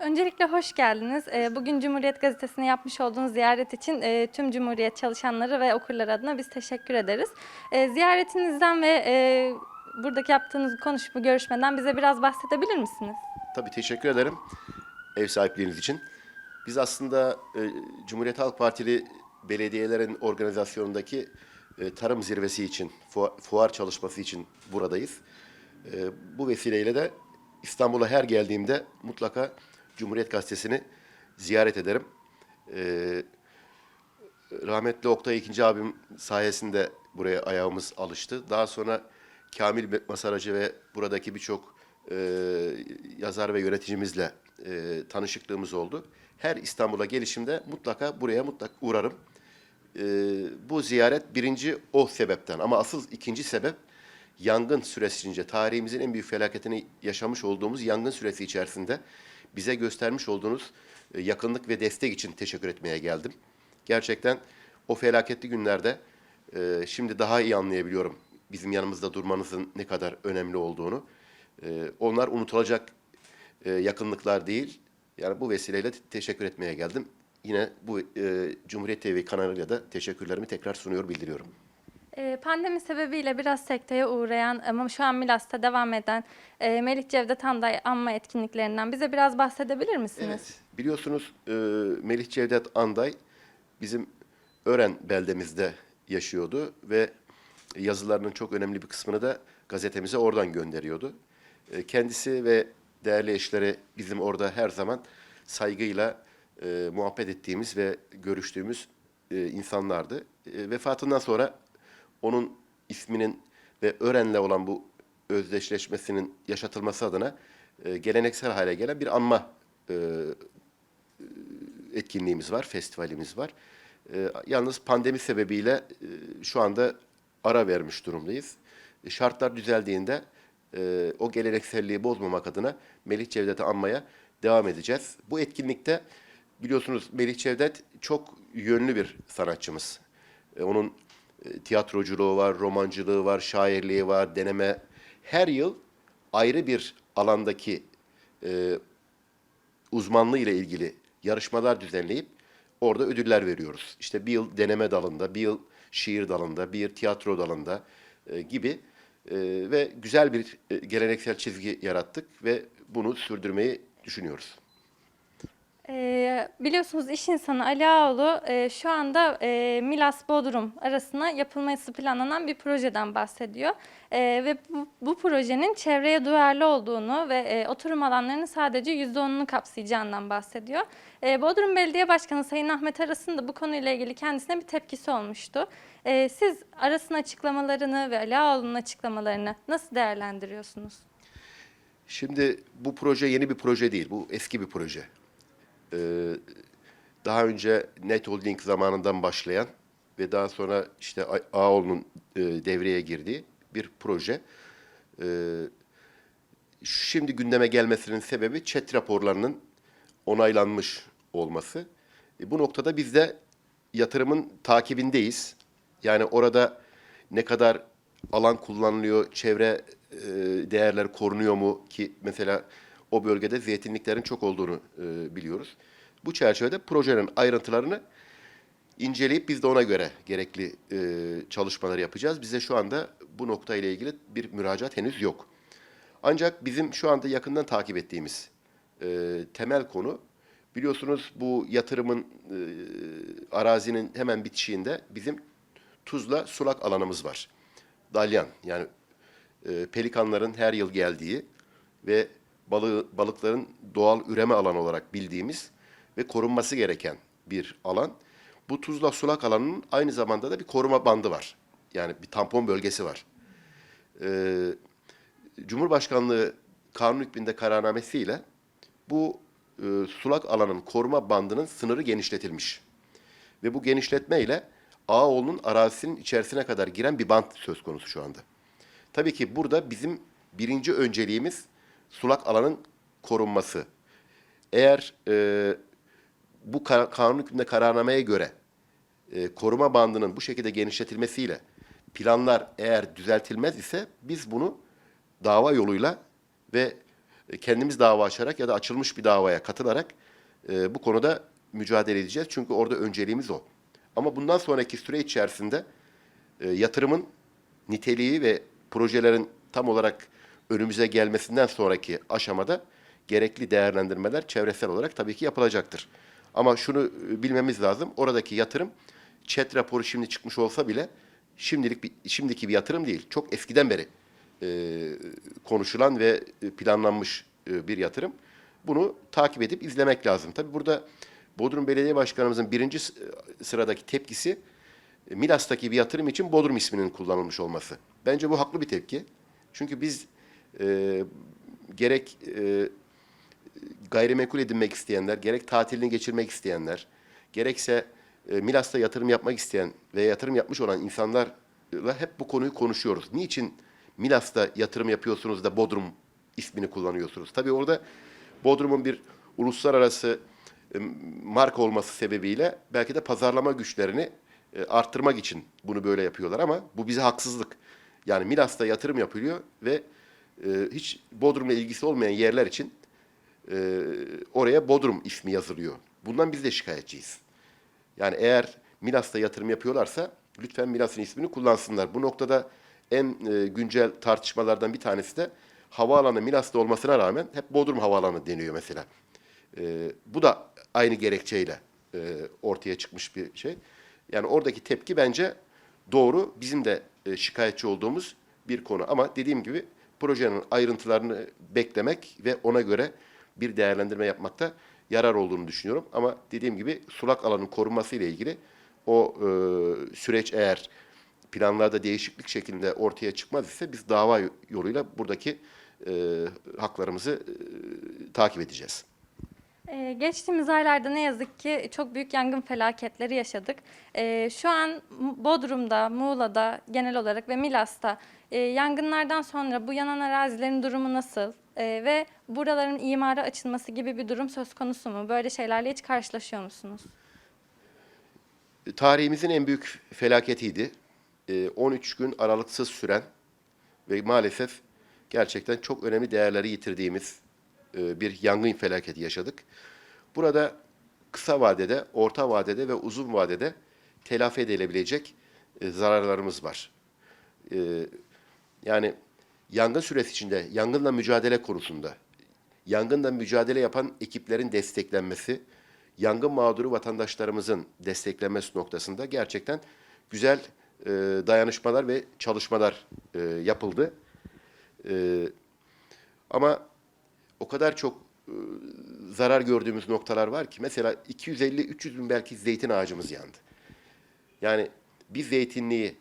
Öncelikle hoş geldiniz. Ee, Bugün Cumhuriyet Gazetesi'ne yapmış olduğunuz ziyaret için e, tüm Cumhuriyet çalışanları ve okurları adına biz teşekkür ederiz. E, Ziyaretinizden ve e, buradaki yaptığınız konuşma, görüşmeden bize biraz bahsedebilir misiniz? Tabii teşekkür ederim ev sahipliğiniz için. Biz aslında e, Cumhuriyet Halk Partili belediyelerin organizasyonundaki tarım zirvesi için, fu- fuar çalışması için buradayız. Bu vesileyle de İstanbul'a her geldiğimde mutlaka Cumhuriyet Gazetesi'ni ziyaret ederim. E, rahmetli Oktay ikinci abim sayesinde buraya ayağımız alıştı. Daha sonra Kamil Masaracı ve buradaki birçok e, yazar ve yöneticimizle e, tanışıklığımız oldu. Her İstanbul'a gelişimde mutlaka buraya mutlaka uğrarım. E, bu ziyaret birinci o sebepten ama asıl ikinci sebep yangın süresince tarihimizin en büyük felaketini yaşamış olduğumuz yangın süresi içerisinde bize göstermiş olduğunuz e, yakınlık ve destek için teşekkür etmeye geldim. Gerçekten o felaketli günlerde e, şimdi daha iyi anlayabiliyorum bizim yanımızda durmanızın ne kadar önemli olduğunu. E, onlar unutulacak yakınlıklar değil. Yani bu vesileyle te- teşekkür etmeye geldim. Yine bu e, Cumhuriyet TV kanalıyla da teşekkürlerimi tekrar sunuyor, bildiriyorum. E, Pandemi sebebiyle biraz sekteye uğrayan ama şu an Milas'ta devam eden e, Melih Cevdet Anday anma etkinliklerinden bize biraz bahsedebilir misiniz? Evet. Biliyorsunuz e, Melih Cevdet Anday bizim Ören beldemizde yaşıyordu ve yazılarının çok önemli bir kısmını da gazetemize oradan gönderiyordu. E, kendisi ve değerli eşleri bizim orada her zaman saygıyla muhabbet ettiğimiz ve görüştüğümüz insanlardı. Vefatından sonra onun isminin ve Ören'le olan bu özdeşleşmesinin yaşatılması adına e, geleneksel hale gelen bir anma e, etkinliğimiz var, festivalimiz var. E, yalnız pandemi sebebiyle e, şu anda ara vermiş durumdayız. E, şartlar düzeldiğinde e, o gelenekselliği bozmamak adına Melih Cevdet'i anmaya devam edeceğiz. Bu etkinlikte biliyorsunuz Melih Cevdet çok yönlü bir sanatçımız. E, onun e, tiyatroculuğu var, romancılığı var, şairliği var, deneme. Her yıl ayrı bir alandaki e, uzmanlığı ile ilgili yarışmalar düzenleyip orada ödüller veriyoruz. İşte bir yıl deneme dalında, bir yıl şiir dalında, bir yıl tiyatro dalında e, gibi e, ve güzel bir e, geleneksel çizgi yarattık ve bunu sürdürmeyi düşünüyoruz. Ee, biliyorsunuz iş insanı Ali Ağaoğlu e, şu anda e, Milas Bodrum arasına yapılması planlanan bir projeden bahsediyor. E, ve bu, bu projenin çevreye duyarlı olduğunu ve oturum alanlarının sadece %10'unu kapsayacağından bahsediyor. Bodrum Belediye Başkanı Sayın Ahmet Aras'ın da bu konuyla ilgili kendisine bir tepkisi olmuştu. Siz Aras'ın açıklamalarını ve Ali Ağaoğlu'nun açıklamalarını nasıl değerlendiriyorsunuz? Şimdi bu proje yeni bir proje değil, bu eski bir proje. Ee, daha önce Net Holding zamanından başlayan ve daha sonra işte A- Ağoğlu'nun e, devreye girdiği bir proje. Ee, şimdi gündeme gelmesinin sebebi chat raporlarının onaylanmış olması. E, bu noktada biz de yatırımın takibindeyiz. Yani orada ne kadar alan kullanılıyor, çevre e, değerler korunuyor mu ki mesela o bölgede zeytinliklerin çok olduğunu e, biliyoruz. Bu çerçevede projenin ayrıntılarını inceleyip biz de ona göre gerekli e, çalışmaları yapacağız. Bize şu anda bu nokta ile ilgili bir müracaat henüz yok. Ancak bizim şu anda yakından takip ettiğimiz e, temel konu biliyorsunuz bu yatırımın e, arazinin hemen bitişiğinde bizim Tuzla sulak alanımız var. Dalyan yani e, pelikanların her yıl geldiği ve balığı, balıkların doğal üreme alanı olarak bildiğimiz ve korunması gereken bir alan. Bu Tuzla sulak alanının aynı zamanda da bir koruma bandı var. Yani bir tampon bölgesi var. Ee, Cumhurbaşkanlığı kanun hükmünde kararnamesiyle bu e, sulak alanın koruma bandının sınırı genişletilmiş. Ve bu genişletmeyle Ağoğlu'nun arazisinin içerisine kadar giren bir bant söz konusu şu anda. Tabii ki burada bizim birinci önceliğimiz sulak alanın korunması. Eğer e, bu ka- kanun hükmünde kararnameye göre e, koruma bandının bu şekilde genişletilmesiyle planlar eğer düzeltilmez ise biz bunu dava yoluyla ve kendimiz dava açarak ya da açılmış bir davaya katılarak e, bu konuda mücadele edeceğiz. Çünkü orada önceliğimiz o. Ama bundan sonraki süre içerisinde e, yatırımın niteliği ve projelerin tam olarak önümüze gelmesinden sonraki aşamada gerekli değerlendirmeler çevresel olarak tabii ki yapılacaktır. Ama şunu e, bilmemiz lazım. Oradaki yatırım ÇED raporu şimdi çıkmış olsa bile şimdilik bir, şimdiki bir yatırım değil. Çok eskiden beri e, konuşulan ve e, planlanmış e, bir yatırım. Bunu takip edip izlemek lazım. Tabii burada Bodrum Belediye Başkanımızın birinci s- sıradaki tepkisi e, Milas'taki bir yatırım için Bodrum isminin kullanılmış olması. Bence bu haklı bir tepki. Çünkü biz e, gerek e, gayrimenkul edinmek isteyenler, gerek tatilini geçirmek isteyenler, gerekse e, Milas'ta yatırım yapmak isteyen ve yatırım yapmış olan insanlarla hep bu konuyu konuşuyoruz. Niçin Milas'ta yatırım yapıyorsunuz da Bodrum ismini kullanıyorsunuz? Tabii orada Bodrum'un bir uluslararası e, marka olması sebebiyle belki de pazarlama güçlerini e, arttırmak için bunu böyle yapıyorlar ama bu bize haksızlık. Yani Milas'ta yatırım yapılıyor ve e, hiç Bodrum'la ilgisi olmayan yerler için e, oraya Bodrum ismi yazılıyor. Bundan biz de şikayetçiyiz. Yani eğer Milas'ta yatırım yapıyorlarsa lütfen Milas'ın ismini kullansınlar. Bu noktada en e, güncel tartışmalardan bir tanesi de havaalanı Milas'ta olmasına rağmen hep Bodrum Havaalanı deniyor mesela. E, bu da aynı gerekçeyle e, ortaya çıkmış bir şey. Yani oradaki tepki bence doğru. Bizim de e, şikayetçi olduğumuz bir konu. Ama dediğim gibi projenin ayrıntılarını beklemek ve ona göre bir değerlendirme yapmakta yarar olduğunu düşünüyorum. Ama dediğim gibi sulak alanın korunması ile ilgili o e, süreç eğer planlarda değişiklik şeklinde ortaya çıkmaz ise biz dava yoluyla buradaki e, haklarımızı e, takip edeceğiz. Ee, geçtiğimiz aylarda ne yazık ki çok büyük yangın felaketleri yaşadık. Ee, şu an Bodrum'da, Muğla'da genel olarak ve Milas'ta e, yangınlardan sonra bu yanan arazilerin durumu nasıl? Ee, ve buraların imara açılması gibi bir durum söz konusu mu? Böyle şeylerle hiç karşılaşıyor musunuz? tarihimizin en büyük felaketiydi. Ee, 13 gün aralıksız süren ve maalesef gerçekten çok önemli değerleri yitirdiğimiz e, bir yangın felaketi yaşadık. Burada kısa vadede, orta vadede ve uzun vadede telafi edilebilecek e, zararlarımız var. Ee, yani yangın süresi içinde, yangınla mücadele konusunda, yangınla mücadele yapan ekiplerin desteklenmesi, yangın mağduru vatandaşlarımızın desteklenmesi noktasında gerçekten güzel e, dayanışmalar ve çalışmalar e, yapıldı. E, ama o kadar çok e, zarar gördüğümüz noktalar var ki mesela 250-300 bin belki zeytin ağacımız yandı. Yani bir zeytinliği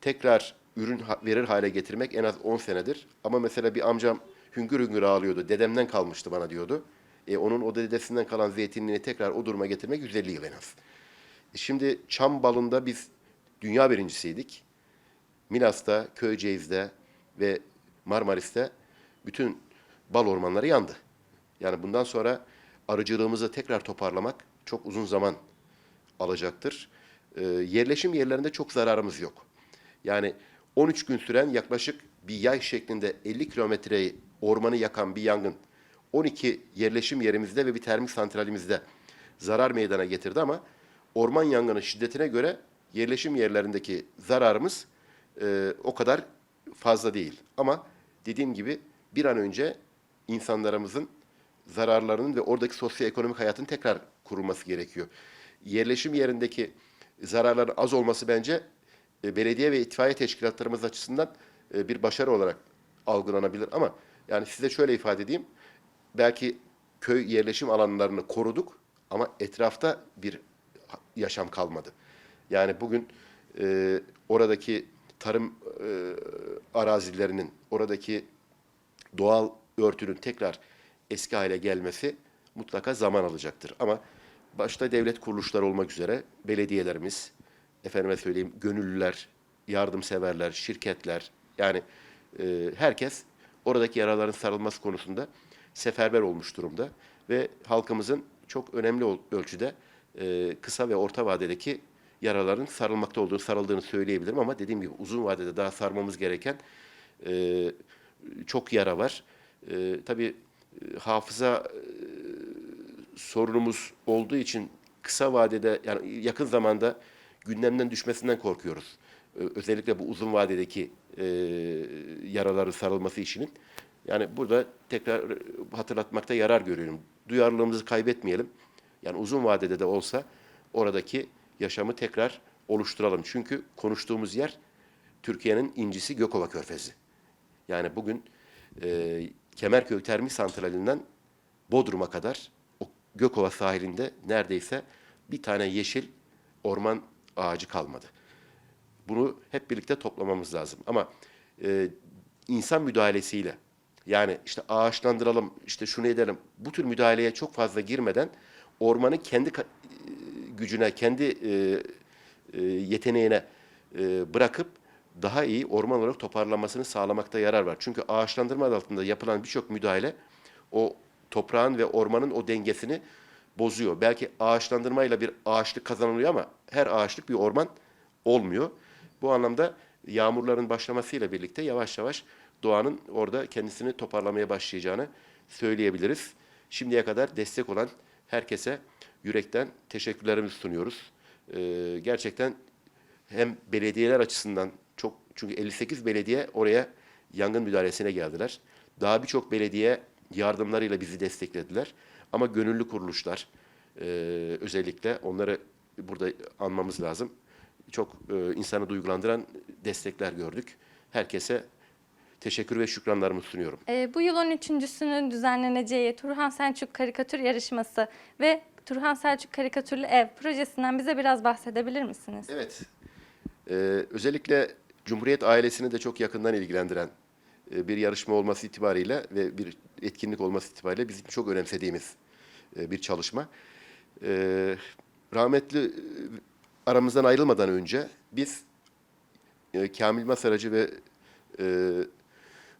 tekrar ürün verir hale getirmek en az 10 senedir. Ama mesela bir amcam hüngür hüngür ağlıyordu. Dedemden kalmıştı bana diyordu. E, onun o dedesinden kalan zeytinliğini tekrar o duruma getirmek 150 yıl en az. E, şimdi çam balında biz dünya birincisiydik. Milas'ta, Köyceğiz'de ve Marmaris'te bütün bal ormanları yandı. Yani bundan sonra arıcılığımızı tekrar toparlamak çok uzun zaman alacaktır. Ee, yerleşim yerlerinde çok zararımız yok. Yani 13 gün süren yaklaşık bir yay şeklinde 50 kilometreyi ormanı yakan bir yangın 12 yerleşim yerimizde ve bir termik santralimizde zarar meydana getirdi ama orman yangını şiddetine göre yerleşim yerlerindeki zararımız e, o kadar fazla değil. Ama dediğim gibi bir an önce insanlarımızın zararlarının ve oradaki sosyoekonomik hayatın tekrar kurulması gerekiyor. Yerleşim yerindeki zararların az olması bence e, belediye ve itfaiye teşkilatlarımız açısından e, bir başarı olarak algılanabilir ama yani size şöyle ifade edeyim. Belki köy yerleşim alanlarını koruduk ama etrafta bir yaşam kalmadı. Yani bugün e, oradaki tarım e, arazilerinin, oradaki doğal örtünün tekrar eski hale gelmesi mutlaka zaman alacaktır. Ama başta devlet kuruluşları olmak üzere belediyelerimiz, efendime söyleyeyim gönüllüler, yardımseverler, şirketler yani e, herkes oradaki yaraların sarılması konusunda seferber olmuş durumda ve halkımızın çok önemli ölçüde e, kısa ve orta vadedeki yaraların sarılmakta olduğunu, sarıldığını söyleyebilirim ama dediğim gibi uzun vadede daha sarmamız gereken e, çok yara var. E, tabii e, hafıza e, sorunumuz olduğu için kısa vadede yani yakın zamanda gündemden düşmesinden korkuyoruz. Ö- Özellikle bu uzun vadedeki e, yaraları sarılması işinin. Yani burada tekrar e, hatırlatmakta yarar görüyorum. Duyarlılığımızı kaybetmeyelim. Yani uzun vadede de olsa oradaki yaşamı tekrar oluşturalım. Çünkü konuştuğumuz yer Türkiye'nin incisi Gökova Körfezi. Yani bugün e, Kemerköy Termik Santrali'nden Bodrum'a kadar o Gökova sahilinde neredeyse bir tane yeşil orman ağacı kalmadı. Bunu hep birlikte toplamamız lazım. Ama e, insan müdahalesiyle yani işte ağaçlandıralım, işte şunu edelim. Bu tür müdahaleye çok fazla girmeden ormanı kendi e, gücüne, kendi e, e, yeteneğine e, bırakıp daha iyi orman olarak toparlanmasını sağlamakta yarar var. Çünkü ağaçlandırma adı altında yapılan birçok müdahale o toprağın ve ormanın o dengesini bozuyor. Belki ağaçlandırmayla bir ağaçlık kazanılıyor ama her ağaçlık bir orman olmuyor. Bu anlamda yağmurların başlamasıyla birlikte yavaş yavaş doğanın orada kendisini toparlamaya başlayacağını söyleyebiliriz. Şimdiye kadar destek olan herkese yürekten teşekkürlerimizi sunuyoruz. Ee, gerçekten hem belediyeler açısından çünkü 58 belediye oraya yangın müdahalesine geldiler. Daha birçok belediye yardımlarıyla bizi desteklediler. Ama gönüllü kuruluşlar e, özellikle onları burada anmamız lazım. Çok e, insanı duygulandıran destekler gördük. Herkese teşekkür ve şükranlarımı sunuyorum. Ee, bu yıl 13.sünün düzenleneceği Turhan Selçuk Karikatür Yarışması ve Turhan Selçuk Karikatürlü Ev projesinden bize biraz bahsedebilir misiniz? Evet. Ee, özellikle Cumhuriyet ailesini de çok yakından ilgilendiren e, bir yarışma olması itibariyle ve bir etkinlik olması itibariyle bizim çok önemsediğimiz e, bir çalışma. Ee, rahmetli e, aramızdan ayrılmadan önce biz e, Kamil Masaracı ve e,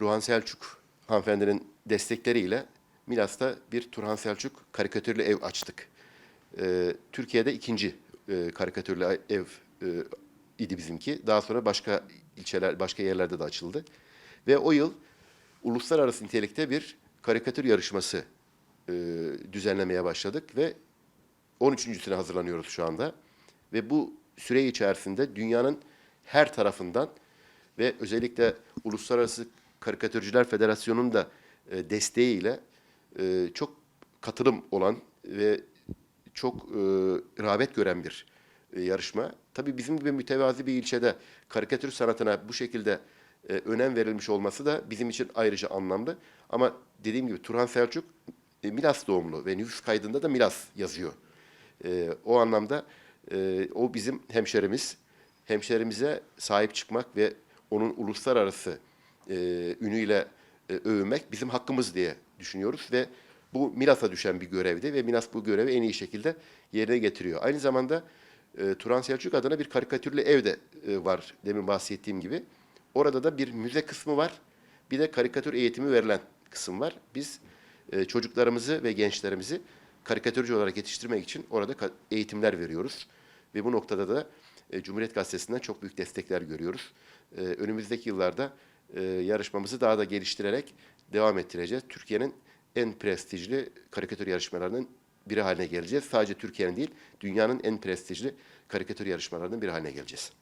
Ruhan Selçuk hanımefendinin destekleriyle Milas'ta bir Turhan Selçuk karikatürlü ev açtık. Türkiye'de ikinci e, karikatürlü ev e, idi bizimki. Daha sonra başka ilçeler, başka yerlerde de açıldı. Ve o yıl uluslararası nitelikte bir karikatür yarışması e, düzenlemeye başladık ve 13.sine hazırlanıyoruz şu anda. Ve bu süre içerisinde dünyanın her tarafından ve özellikle Uluslararası Karikatürcüler Federasyonu'nun da e, desteğiyle e, çok katılım olan ve çok e, rağbet gören bir e, yarışma. Tabii bizim gibi mütevazi bir ilçede karikatür sanatına bu şekilde e, önem verilmiş olması da bizim için ayrıca anlamlı. Ama dediğim gibi Turhan Selçuk e, Milas doğumlu ve nüfus kaydında da Milas yazıyor. E, o anlamda e, o bizim hemşerimiz. Hemşerimize sahip çıkmak ve onun uluslararası e, ünüyle e, övünmek bizim hakkımız diye düşünüyoruz ve bu Milas'a düşen bir görevdi ve Milas bu görevi en iyi şekilde yerine getiriyor. Aynı zamanda e, Turan Selçuk adına bir karikatürlü ev de e, var demin bahsettiğim gibi. Orada da bir müze kısmı var. Bir de karikatür eğitimi verilen kısım var. Biz e, çocuklarımızı ve gençlerimizi karikatürcü olarak yetiştirmek için orada eğitimler veriyoruz. Ve bu noktada da e, Cumhuriyet Gazetesi'nden çok büyük destekler görüyoruz. E, önümüzdeki yıllarda e, yarışmamızı daha da geliştirerek devam ettireceğiz. Türkiye'nin en prestijli karikatür yarışmalarının biri haline geleceğiz. Sadece Türkiye'nin değil, dünyanın en prestijli karikatür yarışmalarının biri haline geleceğiz.